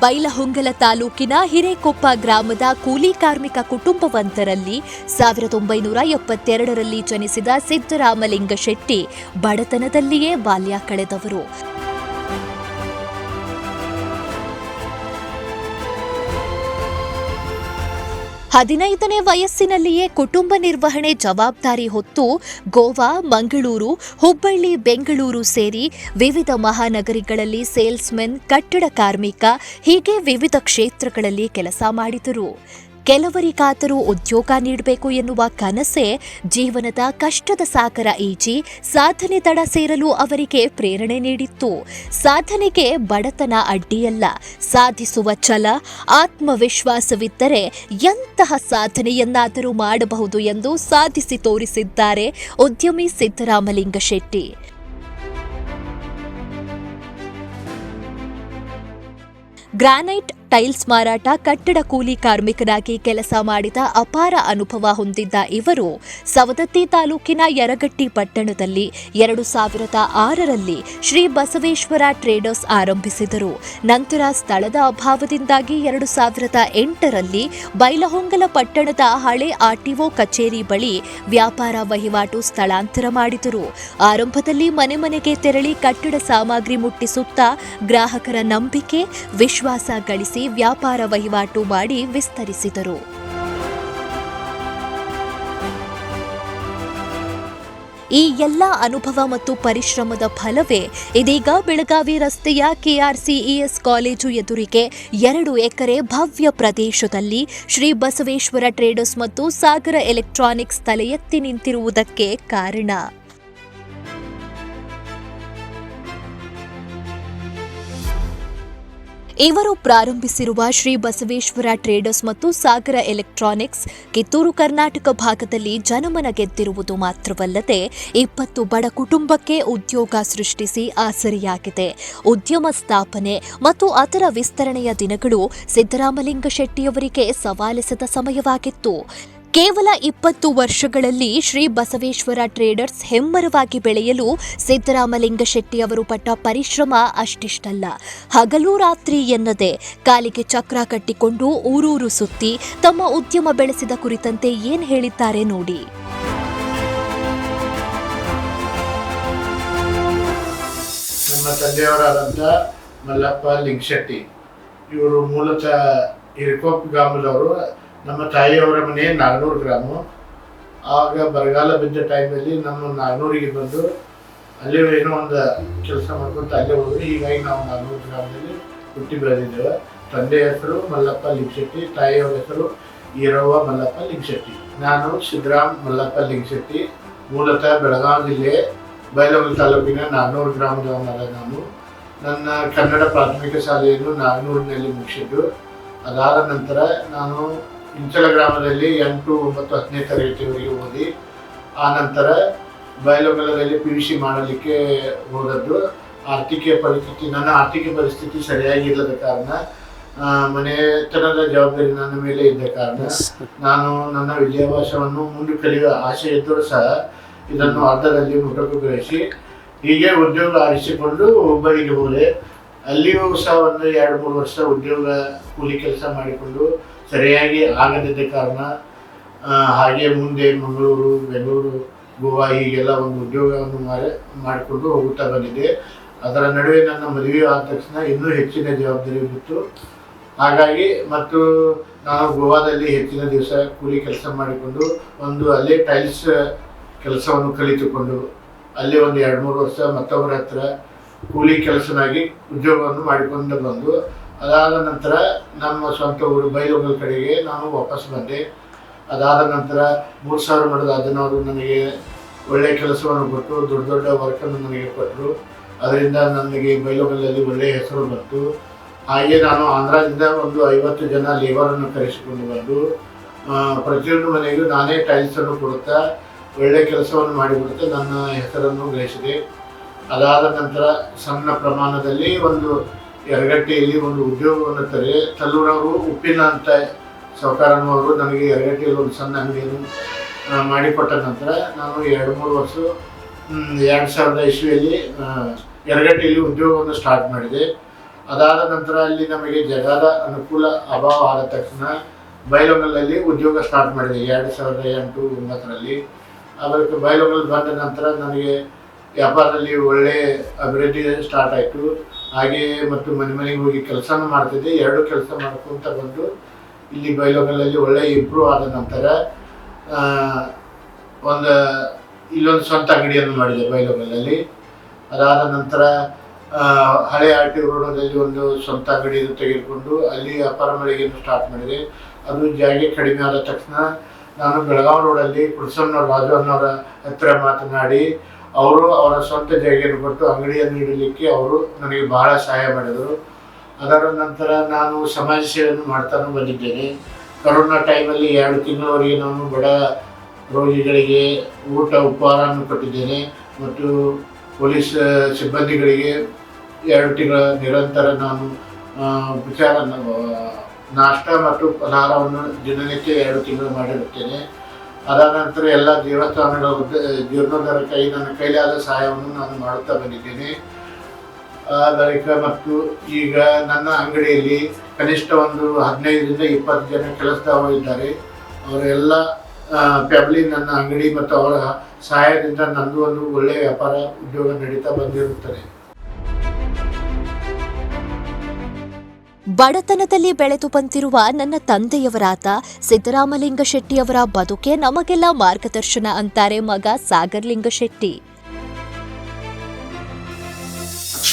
ಬೈಲಹೊಂಗಲ ತಾಲೂಕಿನ ಹಿರೇಕೊಪ್ಪ ಗ್ರಾಮದ ಕೂಲಿ ಕಾರ್ಮಿಕ ಕುಟುಂಬವೊಂದರಲ್ಲಿ ಸಾವಿರದ ಒಂಬೈನೂರ ಎಪ್ಪತ್ತೆರಡರಲ್ಲಿ ಜನಿಸಿದ ಸಿದ್ದರಾಮಲಿಂಗ ಶೆಟ್ಟಿ ಬಡತನದಲ್ಲಿಯೇ ಬಾಲ್ಯ ಕಳೆದವರು ಹದಿನೈದನೇ ವಯಸ್ಸಿನಲ್ಲಿಯೇ ಕುಟುಂಬ ನಿರ್ವಹಣೆ ಜವಾಬ್ದಾರಿ ಹೊತ್ತು ಗೋವಾ, ಮಂಗಳೂರು, ಹುಬ್ಬಳ್ಳಿ, ಬೆಂಗಳೂರು ಸೇರಿ ವಿವಿಧ ಮಹಾನಗರಿಗಳಲ್ಲಿ ಸೇಲ್ಸ್ಮೆನ್, ಕಟ್ಟಡ ಕಾರ್ಮಿಕ ಹೀಗೆ ವಿವಿಧ ಕ್ಷೇತ್ರಗಳಲ್ಲಿ ಕೆಲಸ ಮಾಡಿದರು. ಕೆಲವರಿಗಾದರೂ ಉದ್ಯೋಗ ನೀಡಬೇಕು ಎನ್ನುವ ಕನಸೇ ಜೀವನದ ಕಷ್ಟದ ಸಾಕರ ಈಜಿ, ಸಾಧನೆ ತಡ ಸೇರಲು ಅವರಿಗೆ ಪ್ರೇರಣೆ ನೀಡಿತ್ತು. ಸಾಧನೆಗೆ ಬಡತನ ಅಡ್ಡಿಯಲ್ಲ. ಸಾಧಿಸುವ ಛಲ, ಆತ್ಮವಿಶ್ವಾಸವಿದ್ದರೆ ಎಂತಹ ಸಾಧನೆಯನ್ನಾದರೂ ಮಾಡಬಹುದು ಎಂದು ಸಾಧಿಸಿ ತೋರಿಸಿದ್ದಾರೆ ಉದ್ಯಮಿ ಸಿದ್ದರಾಮಲಿಂಗ ಶೆಟ್ಟಿ. ಗ್ರಾನೈಟ್ ಟೈಲ್ಸ್ ಮಾರಾಟ, ಕಟ್ಟಡ ಕೂಲಿ ಕಾರ್ಮಿಕರಾಗಿ ಕೆಲಸ ಮಾಡಿದ ಅಪಾರ ಅನುಭವ ಹೊಂದಿದ್ದ ಇವರು ಸವದತ್ತಿ ತಾಲೂಕಿನ ಯರಗಟ್ಟಿ ಪಟ್ಟಣದಲ್ಲಿ ಎರಡು ಸಾವಿರದ ಆರರಲ್ಲಿ ಶ್ರೀ ಬಸವೇಶ್ವರ ಟ್ರೇಡರ್ಸ್ ಆರಂಭಿಸಿದರು. ನಂತರ ಸ್ಥಳದ ಅಭಾವದಿಂದಾಗಿ ಎರಡು ಸಾವಿರದ ಎಂಟರಲ್ಲಿ ಬೈಲಹೊಂಗಲ ಪಟ್ಟಣದ ಹಳೆ ಆರ್ಟಿಒ ಕಚೇರಿ ಬಳಿ ವ್ಯಾಪಾರ ವಹಿವಾಟು ಸ್ಥಳಾಂತರ ಮಾಡಿದರು. ಆರಂಭದಲ್ಲಿ ಮನೆ ಮನೆಗೆ ತೆರಳಿ ಕಟ್ಟಡ ಸಾಮಗ್ರಿ ಮುಟ್ಟಿಸುತ್ತಾ ಗ್ರಾಹಕರ ನಂಬಿಕೆ, ವಿಶ್ವಾಸ ಗಳಿಸಿ ವ್ಯಾಪಾರ ವಹಿವಾಟು ಮಾಡಿ ವಿಸ್ತರಿಸಿದರು. ಈ ಎಲ್ಲ ಅನುಭವ ಮತ್ತು ಪರಿಶ್ರಮದ ಫಲವೇ ಇದೀಗ ಬೆಳಗಾವಿ ರಸ್ತೆಯ ಕೆಆರ್ಸಿಇಎಸ್ ಕಾಲೇಜು ಎದುರಿಗೆ ಎರಡು ಎಕರೆ ಭವ್ಯ ಪ್ರದೇಶದಲ್ಲಿ ಶ್ರೀ ಬಸವೇಶ್ವರ ಟ್ರೇಡರ್ಸ್ ಮತ್ತು ಸಾಗರ ಎಲೆಕ್ಟ್ರಾನಿಕ್ಸ್ ತಲೆ ನಿಂತಿರುವುದಕ್ಕೆ ಕಾರಣ. ಇವರು ಪ್ರಾರಂಭಿಸಿರುವ ಶ್ರೀ ಬಸವೇಶ್ವರ ಟ್ರೇಡರ್ಸ್ ಮತ್ತು ಸಾಗರ ಎಲೆಕ್ಟ್ರಾನಿಕ್ಸ್, ಕಿತ್ತೂರು ಕರ್ನಾಟಕ ಭಾಗದಲ್ಲಿ ಜನಮನ ಗೆದ್ದಿರುವುದು ಮಾತ್ರವಲ್ಲದೆ ಇಪ್ಪತ್ತು ಬಡ ಕುಟುಂಬಕ್ಕೆ ಉದ್ಯೋಗ ಸೃಷ್ಟಿಸಿ ಆಸರಿಯಾಗಿದೆ. ಉದ್ಯಮ ಸ್ಥಾಪನೆ ಮತ್ತು ಅದರ ವಿಸ್ತರಣೆಯ ದಿನಗಳು ಸಿದ್ದರಾಮಲಿಂಗ ಶೆಟ್ಟಿಯವರಿಗೆ ಸವಾಲೆಸದ ಸಮಯವಾಗಿತ್ತು. ಕೇವಲ ಇಪ್ಪತ್ತು ವರ್ಷಗಳಲ್ಲಿ ಶ್ರೀ ಬಸವೇಶ್ವರ ಟ್ರೇಡರ್ಸ್ ಹೆಮ್ಮರವಾಗಿ ಬೆಳೆಯಲು ಸಿದ್ದರಾಮಲಿಂಗ ಶೆಟ್ಟಿ ಅವರು ಪಟ್ಟ ಪರಿಶ್ರಮ ಅಷ್ಟಿಷ್ಟಲ್ಲ. ಹಗಲು ರಾತ್ರಿ ಎನ್ನದೆ ಕಾಲಿಗೆ ಚಕ್ರ ಕಟ್ಟಿಕೊಂಡು ಊರೂರು ಸುತ್ತಿ ತಮ್ಮ ಉದ್ಯಮ ಬೆಳೆಸಿದ ಕುರಿತಂತೆ ಏನ್ ಹೇಳಿದ್ದಾರೆ ನೋಡಿ. ನಮ್ಮ ತಂದೆಯವರಾದಂಥ ಮಲ್ಲಪ್ಪ ಲಿಂಗಶೆಟ್ಟಿ ಇವರು ಮೂಲತಃ ಇರ್ಕೋಪ್ ಗ್ರಾಮದವರು. ನಮ್ಮ ತಾಯಿಯವರ ಮನೆ ನಾಗನೂರು ಗ್ರಾಮ. ಆಗ ಬರಗಾಲ ಬಿದ್ದ ಟೈಮಲ್ಲಿ ನಮ್ಮ ನಾಗನೂರಿಗೆ ಬಂದು ಅಲ್ಲಿ ಏನೋ ಒಂದು ಕೆಲಸ ಮಾಡ್ಕೊಂಡು ಅಲ್ಲೇ ಹೋದ್ರೆ ಹೀಗಾಗಿ ನಾವು ನಾಗನೂರು ಗ್ರಾಮದಲ್ಲಿ ಹುಟ್ಟಿ ಬೆಳೆದಿದ್ದೇವೆ. ತಂದೆ ಹೆಸರು ಮಲ್ಲಪ್ಪ ಲಿಂಗಶೆಟ್ಟಿ, ತಾಯಿಯವರ ಹೆಸರು ಈರವ್ವ ಮಲ್ಲಪ್ಪ ಲಿಂಗಶೆಟ್ಟಿ. ನಾನು ಸಿದ್ದರಾಮ್ ಮಲ್ಲಪ್ಪ ಲಿಂಗಶೆಟ್ಟಿ. ಮೂಲತಃ ಬೆಳಗಾವಿ ಜಿಲ್ಲೆ ಬೈಲಹೊಂಗಲ ತಾಲೂಕಿನ ನಾಗನೂರು ಗ್ರಾಮದವನಾದ ನಾನು. ನನ್ನ ಕನ್ನಡ ಪ್ರಾಥಮಿಕ ಶಾಲೆಯನ್ನು ನಾಗನೂರಿನಲ್ಲಿ ಮುಗಿಸಿದ್ದು. ಅದಾದ ನಂತರ ನಾನು ಇಂಚಲ ಗ್ರಾಮದಲ್ಲಿ ಎಂಟು ಒಂಬತ್ತು ಹತ್ತನೇ ತರಗತಿವರೆಗೆ ಓದಿ ಆ ನಂತರ ಬಯಲೊಗಲದಲ್ಲಿ ಪಿ ಯು ಸಿ ಮಾಡಲಿಕ್ಕೆ ಹೋದದ್ದು. ಆರ್ಥಿಕ ಪರಿಸ್ಥಿತಿ ನನ್ನ ಆರ್ಥಿಕ ಪರಿಸ್ಥಿತಿ ಸರಿಯಾಗಿಲ್ಲದ ಕಾರಣ ಮನೆತನದ ಜವಾಬ್ದಾರಿ ನನ್ನ ಮೇಲೆ ಇದ್ದ ಕಾರಣ ನಾನು ನನ್ನ ವಿದ್ಯಾಭ್ಯಾಸವನ್ನು ಮುಂದೆ ಕಲಿಯುವ ಆಸೆ ಇದ್ದರೂ ಸಹ ಇದನ್ನು ಅರ್ಧದಲ್ಲಿ ಮೊಟಕುಗೊಳಿಸಿ ಹೀಗೆ ಉದ್ಯೋಗ ಆರಿಸಿಕೊಂಡು ಹುಬ್ಬಳ್ಳಿಗೆ ಹೋದೆ. ಅಲ್ಲಿಯೂ ಸಹ ಒಂದು ಎರಡು ಮೂರು ವರ್ಷ ಉದ್ಯೋಗ ಕೂಲಿ ಕೆಲಸ ಮಾಡಿಕೊಂಡು ಸರಿಯಾಗಿ ಆಗದಿದ್ದ ಕಾರಣ ಹಾಗೆ ಮುಂದೆ ಮಂಗಳೂರು, ಬೆಂಗಳೂರು, ಗೋವಾ ಹೀಗೆಲ್ಲ ಒಂದು ಉದ್ಯೋಗವನ್ನು ಮಾಡಿ ಮಾಡಿಕೊಂಡು ಹೋಗುತ್ತಾ ಬಂದಿದೆ ಅದರ ನಡುವೆ ನನ್ನ ಮದುವೆ ಆದ ತಕ್ಷಣ ಇನ್ನೂ ಹೆಚ್ಚಿನ ಜವಾಬ್ದಾರಿ ಬಿತ್ತು ಹಾಗಾಗಿ ಮತ್ತು ನಾನು ಗೋವಾದಲ್ಲಿ ಹೆಚ್ಚಿನ ದಿವಸ ಕೂಲಿ ಕೆಲಸ ಮಾಡಿಕೊಂಡು ಒಂದು ಅಲ್ಲೇ ಟೈಲ್ಸ್ ಕೆಲಸವನ್ನು ಕಲಿತುಕೊಂಡು, ಅಲ್ಲಿ ಒಂದು ಎರಡು ಮೂರು ವರ್ಷ ಮತ್ತೊಬ್ಬರ ಹತ್ರ ಕೂಲಿ ಕೆಲಸನಾಗಿ ಉದ್ಯೋಗವನ್ನು ಮಾಡಿಕೊಂಡು ಬಂದು, ಅದಾದ ನಂತರ ನಮ್ಮ ಸ್ವಂತ ಊರು ಬೈಲೊಂಗಲ್ ಕಡೆಗೆ ನಾನು ವಾಪಸ್ ಬಂದೆ. ಅದಾದ ನಂತರ ಮೂರು ಸಾವಿರ ಮಠದ ಅದನ್ನವರು ನನಗೆ ಒಳ್ಳೆಯ ಕೆಲಸವನ್ನು ಕೊಟ್ಟು, ದೊಡ್ಡ ದೊಡ್ಡ ವರ್ಕನ್ನು ನನಗೆ ಕೊಟ್ಟರು ಅದರಿಂದ ನನಗೆ ಬೈಲೊಗಲ್ಲಲ್ಲಿ ಒಳ್ಳೆಯ ಹೆಸರು ಬಂತು. ಹಾಗೆ ನಾನು ಆಂಧ್ರದಿಂದ ಒಂದು ಐವತ್ತು ಜನ ಲೇಬರನ್ನು ಕರೆಸಿಕೊಂಡು ಬಂದು ಪ್ರತಿಯೊಂದು ಮನೆಗೂ ನಾನೇ ಟೈಲ್ಸನ್ನು ಕೊಡುತ್ತಾ ಒಳ್ಳೆಯ ಕೆಲಸವನ್ನು ಮಾಡಿಕೊಡುತ್ತಾ ನನ್ನ ಹೆಸರನ್ನು ಗಳಿಸಿದೆ. ಅದಾದ ನಂತರ ಸಣ್ಣ ಪ್ರಮಾಣದಲ್ಲಿ ಒಂದು ಎರಗಟ್ಟೆಯಲ್ಲಿ ಒಂದು ಉದ್ಯೋಗವನ್ನು ತರೆ ತಲ್ಲೂರವರು ಉಪ್ಪಿನ ಅಂತ ಸೌಕಾರನವರು ನನಗೆ ಎರಗಟ್ಟೆಯಲ್ಲಿ ಒಂದು ಸಣ್ಣ ಅಂಗಡಿಯನ್ನು ಮಾಡಿಕೊಟ್ಟ ನಂತರ ನಾನು ಎರಡು ಮೂರು ವರ್ಷ ಎರಡು ಸಾವಿರದ ಇಸ್ವಿಯಲ್ಲಿ ಎರಗಟ್ಟೆಯಲ್ಲಿ ಉದ್ಯೋಗವನ್ನು ಸ್ಟಾರ್ಟ್ ಮಾಡಿದೆ. ಅದಾದ ನಂತರ ಅಲ್ಲಿ ನಮಗೆ ಜಗದ ಅನುಕೂಲ ಅಭಾವ ಆದ ತಕ್ಷಣ ಬೈಲೊಂಗಲಲ್ಲಿ ಉದ್ಯೋಗ ಸ್ಟಾರ್ಟ್ ಮಾಡಿದೆ. ಎರಡು ಸಾವಿರದ ಎಂಟು ಒಂಬತ್ತರಲ್ಲಿ. ಅದಕ್ಕೆ ಬೈಲೊಂಗಲ್ ಬಂದ ನಂತರ ನನಗೆ ವ್ಯಾಪಾರದಲ್ಲಿ ಒಳ್ಳೆ ಅಭಿವೃದ್ಧಿ ಸ್ಟಾರ್ಟ್ ಆಯಿತು. ಹಾಗೆಯೇ ಮತ್ತು ಮನೆ ಮನೆಗೆ ಹೋಗಿ ಕೆಲಸನೂ ಮಾಡ್ತಿದ್ದೆ. ಎರಡು ಕೆಲಸ ಮಾಡ್ಕೊಂತ ಬಂದು ಇಲ್ಲಿ ಬೈಲೋಗಲಲ್ಲಿ ಒಳ್ಳೆ ಇಂಪ್ರೂವ್ ಆದ ನಂತರ ಒಂದು, ಇಲ್ಲೊಂದು ಸ್ವಂತ ಅಂಗಡಿಯನ್ನು ಮಾಡಿದೆ ಬೈಲೋಗಲಲ್ಲಿ ಅದಾದ ನಂತರ ಹಳೆ ಆರ್ ಟಿ ರೋಡಲ್ಲಿ ಒಂದು ಸ್ವಂತ ಅಂಗಡಿಯನ್ನು ತೆಗೆದುಕೊಂಡು ಅಲ್ಲಿ ವ್ಯಾಪಾರ ಮಳಿಗೆಯನ್ನು ಸ್ಟಾರ್ಟ್ ಮಾಡಿದೆ. ಅದು ಜಾಗೆ ಕಡಿಮೆ ಆದ ತಕ್ಷಣ ನಾನು ಬೆಳಗಾವಿ ರೋಡಲ್ಲಿ ಕುಡ್ಸಮ್ನವ್ರ ರಾಜು ಅನ್ನೋರ ಹತ್ತಿರ ಮಾತನಾಡಿ ಅವರು ಅವರ ಸ್ವಂತ ಜಾಗೆಯನ್ನು ಕೊಟ್ಟು ಅಂಗಡಿಯನ್ನು ಇಡಲಿಕ್ಕೆ ಅವರು ನನಗೆ ಬಹಳ ಸಹಾಯ ಮಾಡಿದರು. ಅದರ ನಂತರ ನಾನು ಸಮಾಜ ಸೇವೆಯನ್ನು ಮಾಡ್ತಾನೂ ಬಂದಿದ್ದೇನೆ. ಕರೋನಾ ಟೈಮಲ್ಲಿ ಎರಡು ತಿಂಗಳವರೆಗೆ ನಾನು ಬಡ ರೋಗಿಗಳಿಗೆ ಊಟ ಉಪಹಾರವನ್ನು ಕೊಟ್ಟಿದ್ದೇನೆ ಮತ್ತು ಪೊಲೀಸ್ ಸಿಬ್ಬಂದಿಗಳಿಗೆ ಎರಡು ತಿಂಗಳ ನಿರಂತರ ನಾನು ಉಪಚಾರ ನಾಷ್ಟ ಮತ್ತು ಫಲಹಾರವನ್ನು ದಿನನಿತ್ಯ ಎರಡು ತಿಂಗಳು ಮಾಡಿರುತ್ತೇನೆ. ಅದಾದ ನಂತರ ಎಲ್ಲ ದೇವಸ್ಥಾನಗಳ ಕೈ, ನನ್ನ ಕೈಲಾದ ಸಹಾಯವನ್ನು ನಾನು ಮಾಡುತ್ತಾ ಬಂದಿದ್ದೇನೆ. ಬಳಿಕ ಮತ್ತು ಈಗ ನನ್ನ ಅಂಗಡಿಯಲ್ಲಿ ಕನಿಷ್ಠ ಒಂದು ಹದಿನೈದರಿಂದ ಇಪ್ಪತ್ತು ಜನ ಕೆಲಸದವರು ಇದ್ದಾರೆ. ಅವರೆಲ್ಲ ಫ್ಯಾಮಿಲಿ ನನ್ನ ಅಂಗಡಿ ಮತ್ತು ಅವರ ಸಹಾಯದಿಂದ ನಂದು ಒಂದು ಒಳ್ಳೆಯ ವ್ಯಾಪಾರ ಉದ್ಯೋಗ ನಡೀತಾ ಬಂದಿರುತ್ತದೆ. ಬಡತನದಲ್ಲಿ ಬೆಳೆದು ಬಂದಿರುವ ನನ್ನ ತಂದೆಯವರಾದ ಸಿದ್ದರಾಮಲಿಂಗ ಶೆಟ್ಟಿಯವರ ಬದುಕೆ ನಮಗೆಲ್ಲ ಮಾರ್ಗದರ್ಶನ ಅಂತಾರೆ ಮಗ ಸಾಗರ್ಲಿಂಗ ಶೆಟ್ಟಿ.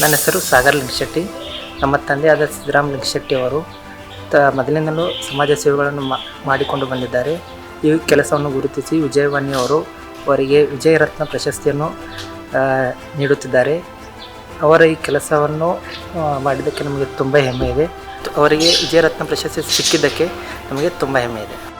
ನನ್ನ ಹೆಸರು ಸಾಗರ್ಲಿಂಗ ಲಿಂಗಶೆಟ್ಟಿ ನಮ್ಮ ತಂದೆಯಾದ ಸಿದ್ದರಾಮಲಿಂಗ ಶೆಟ್ಟಿ ಅವರು ತ ಮೊದಲಿನಲ್ಲೂ ಸಮಾಜ ಸೇವೆಗಳನ್ನು ಮಾಡಿಕೊಂಡು ಬಂದಿದ್ದಾರೆ. ಈ ಕೆಲಸವನ್ನು ಗುರುತಿಸಿ ವಿಜಯವಾಣಿ ಅವರು ಅವರಿಗೆ ವಿಜಯರತ್ನ ಪ್ರಶಸ್ತಿಯನ್ನು ನೀಡುತ್ತಿದ್ದಾರೆ. ಅವರ ಈ ಕೆಲಸವನ್ನು ಮಾಡಿದ್ದಕ್ಕೆ ನಮಗೆ ತುಂಬ ಹೆಮ್ಮೆ ಇದೆ. ಅವರಿಗೆ ವಿಜಯರತ್ನ ಪ್ರಶಸ್ತಿ ಸಿಕ್ಕಿದ್ದಕ್ಕೆ ನಮಗೆ ತುಂಬ ಹೆಮ್ಮೆ ಇದೆ.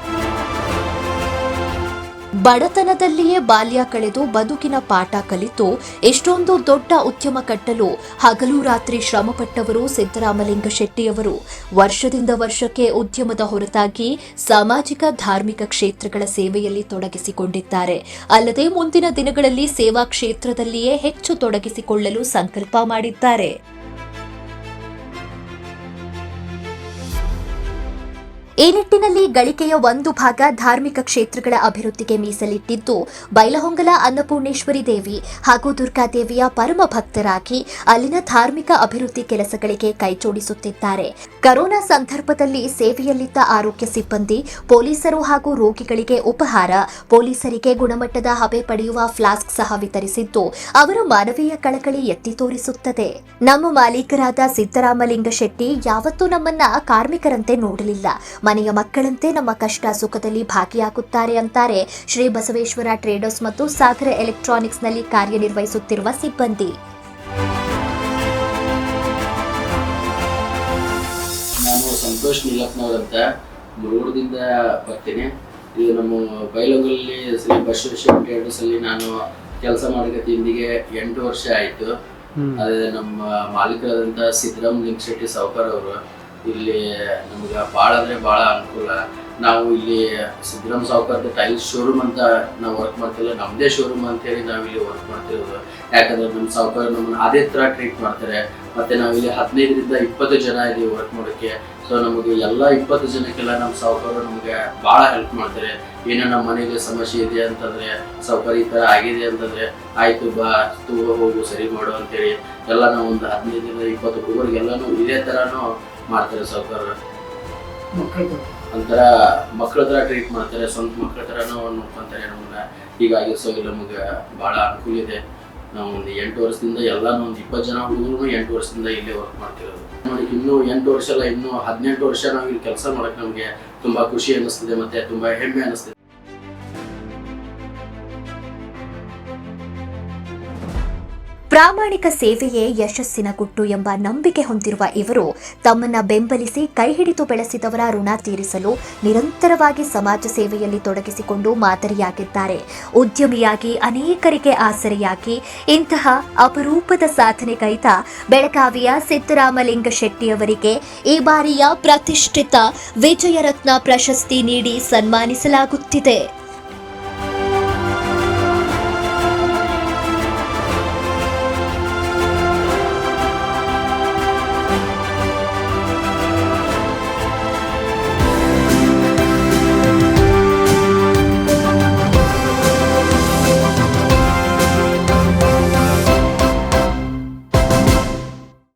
ಬಡತನದಲ್ಲಿಯೇ ಬಾಲ್ಯ ಕಳೆದು ಬದುಕಿನ ಪಾಠ ಕಲಿತು ಎಷ್ಟೊಂದು ದೊಡ್ಡ ಉದ್ಯಮ ಕಟ್ಟಲು ಹಗಲು ರಾತ್ರಿ ಶ್ರಮಪಟ್ಟವರು ಸಿದ್ದರಾಮಲಿಂಗ ಶೆಟ್ಟಿಯವರು ವರ್ಷದಿಂದ ವರ್ಷಕ್ಕೆ ಉದ್ಯಮದ ಹೊರತಾಗಿ ಸಾಮಾಜಿಕ ಧಾರ್ಮಿಕ ಕ್ಷೇತ್ರಗಳ ಸೇವೆಯಲ್ಲಿ ತೊಡಗಿಸಿಕೊಂಡಿದ್ದಾರೆ. ಅಲ್ಲದೆ ಮುಂದಿನ ದಿನಗಳಲ್ಲಿ ಸೇವಾ ಕ್ಷೇತ್ರದಲ್ಲಿಯೇ ಹೆಚ್ಚು ತೊಡಗಿಸಿಕೊಳ್ಳಲು ಸಂಕಲ್ಪ ಮಾಡಿದ್ದಾರೆ. ಈ ನಿಟ್ಟಿನಲ್ಲಿ ಗಳಿಕೆಯ ಒಂದು ಭಾಗ ಧಾರ್ಮಿಕ ಕ್ಷೇತ್ರಗಳ ಅಭಿವೃದ್ಧಿಗೆ ಮೀಸಲಿಟ್ಟಿದ್ದು ಬೈಲಹೊಂಗಲ ಅನ್ನಪೂರ್ಣೇಶ್ವರಿ ದೇವಿ ಹಾಗೂ ದುರ್ಗಾದೇವಿಯ ಪರಮ ಭಕ್ತರಾಗಿ ಅಲ್ಲಿನ ಧಾರ್ಮಿಕ ಅಭಿವೃದ್ಧಿ ಕೆಲಸಗಳಿಗೆ ಕೈಜೋಡಿಸುತ್ತಿದ್ದಾರೆ ಕರೋನಾ ಸಂದರ್ಭದಲ್ಲಿ ಸೇವೆಯಲ್ಲಿದ್ದ ಆರೋಗ್ಯ ಸಿಬ್ಬಂದಿ, ಪೊಲೀಸರು ಹಾಗೂ ರೋಗಿಗಳಿಗೆ ಉಪಹಾರ, ಪೊಲೀಸರಿಗೆ ಗುಣಮಟ್ಟದ ಹಬೆ ಪಡೆಯುವ ಫ್ಲಾಸ್ಕ್ ಸಹ ವಿತರಿಸಿದ್ದು, ಅವರ ಮಾನವೀಯ ಕಳಕಳಿ ಎತ್ತಿ ತೋರಿಸುತ್ತದೆ. ನಮ್ಮ ಮಾಲೀಕರಾದ ಸಿದ್ದರಾಮಲಿಂಗ ಶೆಟ್ಟಿ ಯಾವತ್ತೂ ನಮ್ಮನ್ನ ಕಾರ್ಮಿಕರಂತೆ ನೋಡಲಿಲ್ಲ. ಮನೆಯ ಮಕ್ಕಳಂತೆ ನಮ್ಮ ಕಷ್ಟ ಸುಖದಲ್ಲಿ ಭಾಗಿಯಾಗುತ್ತಾರೆ ಅಂತಾರೆ. ಶ್ರೀ ಬಸವೇಶ್ವರ ಟ್ರೇಡರ್ಸ್ ಮತ್ತು ಸಾಗರ ಎಲೆಕ್ಟ್ರಾನಿಕ್ಸ್ನಲ್ಲಿ ಕಾರ್ಯನಿರ್ವಹಿಸುತ್ತಿರುವ ಸಿಬ್ಬಂದಿ. ನಾನು ಸಂತೋಷ್ ನೀಲಪ್ಪನವ್ರ ಅಂತ ಮುರುಗುಡದಿಂದ ಬರ್ತೀನಿ. ಇದು ನಮ್ಮ ಬೈಲೊಂಗಲ್ಲಿ ಶ್ರೀ ಬಸವೇಶ್ವರ ಟ್ರೇಡರ್ಸ್ ಅಲ್ಲಿ ನಾನು ಕೆಲಸ ಮಾಡಿದ ಇಂದಿಗೆ ಎಂಟು ವರ್ಷ ಆಯಿತು. ಅದೇ ನಮ್ಮ ಮಾಲೀಕರಾದಂಥ ಸಿದ್ದರಾಮ್ ಲಿಂಗಶೆಟ್ಟಿ ಸಾವುಕಾರ್ ಅವರು ಇಲ್ಲಿ ನಮ್ಗೆ ಭಾಳ ಅಂದರೆ ಭಾಳ ಅನುಕೂಲ. ನಾವು ಇಲ್ಲಿ ಸಿದ್ದರಾಮ ಸಾವುಕಾರದ ಟೈಲ್ಸ್ ಶೋರೂಮ್ ಅಂತ ನಾವು ವರ್ಕ್ ಮಾಡ್ತಿಲ್ಲ ನಮ್ಮದೇ ಶೋರೂಮ್ ಅಂತೇಳಿ ನಾವು ಇಲ್ಲಿ ವರ್ಕ್ ಮಾಡ್ತಿರೋದು. ಯಾಕಂದ್ರೆ ನಮ್ಮ ಸಾವುಕಾರ ನಮ್ಮನ್ನ ಅದೇ ಥರ ಟ್ರೀಟ್ ಮಾಡ್ತಾರೆ. ಮತ್ತೆ ನಾವು ಇಲ್ಲಿ ಹದಿನೈದರಿಂದ ಇಪ್ಪತ್ತು ಜನ ಇಲ್ಲಿ ವರ್ಕ್ ಮಾಡೋಕ್ಕೆ ಸೊ ನಮಗೆ ಎಲ್ಲ ಇಪ್ಪತ್ತು ಜನಕ್ಕೆಲ್ಲ ನಮ್ಮ ಸಾವುಕಾರ ನಮಗೆ ಭಾಳ ಹೆಲ್ಪ್ ಮಾಡ್ತಾರೆ. ಏನೋ ನಮ್ಮ ಮನೆಗೆ ಸಮಸ್ಯೆ ಇದೆ ಅಂತಂದ್ರೆ, ಸಾವುಕಾರ ಈ ಥರ ಆಗಿದೆ ಅಂತಂದ್ರೆ, ಆಯ್ತು ಬಾ ತೂ ಹೋಗು, ಸರಿ ಮಾಡು ಅಂತೇಳಿ. ಎಲ್ಲ ನಾವು ಒಂದು ಹದಿನೈದರಿಂದ ಇಪ್ಪತ್ತು ಹುಡುಗರಿಗೆಲ್ಲನೂ ಇದೇ ಥರನೂ ಮಾಡ್ತಾರೆ ಸಾವುಕಾರ ಒಂಥರ ಮಕ್ಕಳ ಥರ ಟ್ರೀಟ್ ಮಾಡ್ತಾರೆ ಸ್ವಂತ ಮಕ್ಕಳ ಥರನೂ ನೋಡ್ಕೊಂತಾರೆ ನಮ್ಮನ್ನ ಹೀಗಾಗಿ ಸೊ ನಮಗೆ ಭಾಳ ಅನುಕೂಲ ಇದೆ. ನಾವು ಒಂದು ಎಂಟು ವರ್ಷದಿಂದ ಎಲ್ಲಾನು ಒಂದು ಇಪ್ಪತ್ತು ಜನ ಹುಡುಗರು ಎಂಟು ವರ್ಷದಿಂದ ಇಲ್ಲೇ ವರ್ಕ್ ಮಾಡ್ತಿರೋದು. ನೋಡಿ ಇನ್ನೂ ಎಂಟು ವರ್ಷ ಅಲ್ಲ ಇನ್ನೂ ಹದಿನೆಂಟು ವರ್ಷ ನಾವು ಇಲ್ಲಿ ಕೆಲಸ ಮಾಡಕ್ಕೆ ನಮಗೆ ತುಂಬಾ ಖುಷಿ ಅನ್ನಿಸ್ತಿದೆ ಮತ್ತೆ ತುಂಬಾ ಹೆಮ್ಮೆ ಅನ್ನಿಸ್ತಿದೆ. ಪ್ರಾಮಾಣಿಕ ಸೇವೆಯೇ ಯಶಸ್ಸಿನ ಗುಟ್ಟು ಎಂಬ ನಂಬಿಕೆ ಹೊಂದಿರುವ ಇವರು ತಮ್ಮನ್ನ ಬೆಂಬಲಿಸಿ ಕೈ ಹಿಡಿದು ಬೆಳೆಸಿದವರ ಋಣ ತೀರಿಸಲು ನಿರಂತರವಾಗಿ ಸಮಾಜ ಸೇವೆಯಲ್ಲಿ ತೊಡಗಿಸಿಕೊಂಡು ಮಾದರಿಯಾಗಿದ್ದಾರೆ. ಉದ್ಯಮಿಯಾಗಿ ಅನೇಕರಿಗೆ ಆಸರೆಯಾಗಿ ಇಂತಹ ಅಪರೂಪದ ಸಾಧನೆ ಕೈತ ಬೆಳಗಾವಿಯ ಸಿದ್ದರಾಮಲಿಂಗ ಶೆಟ್ಟಿಯವರಿಗೆ ಈ ಬಾರಿಯ ಪ್ರತಿಷ್ಠಿತ ವಿಜಯರತ್ನ ಪ್ರಶಸ್ತಿ ನೀಡಿ ಸನ್ಮಾನಿಸಲಾಗುತ್ತಿದೆ.